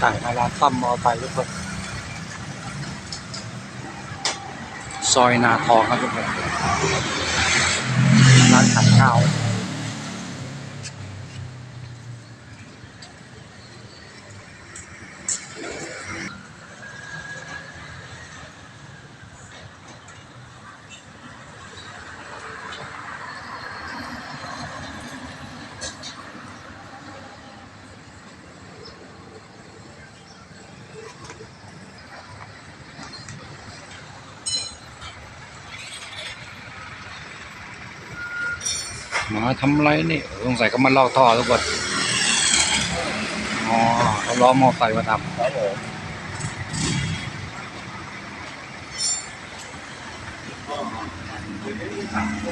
ไก่มาร้านซ่อมมอไซค์ทุกคนซอยนาทองครับทุกคนร้านขายข้าว มาทำไรนี่สงสัยก็มาลอกท่อทุกคนอ๋อเขาล้อมอเตอร์ไซค์มาทำครับผมำก็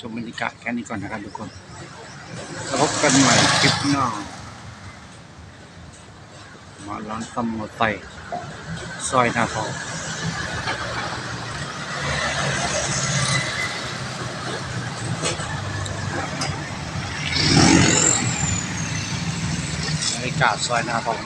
ชมบรรยากาศแค่นี้ก่อนนะครับทุกคนพบกันใหม่คลิปหน้ามาร้านซ่อมมอเตอร์ไซค์ซอยนาทองบรรยากาศซอยนาทอง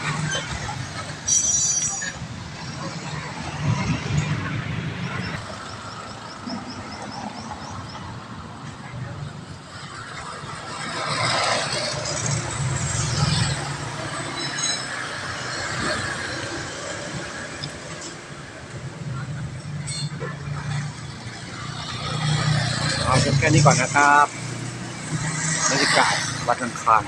แค่นี้ก่อนนะครับบรรยากาศวัดอังคาร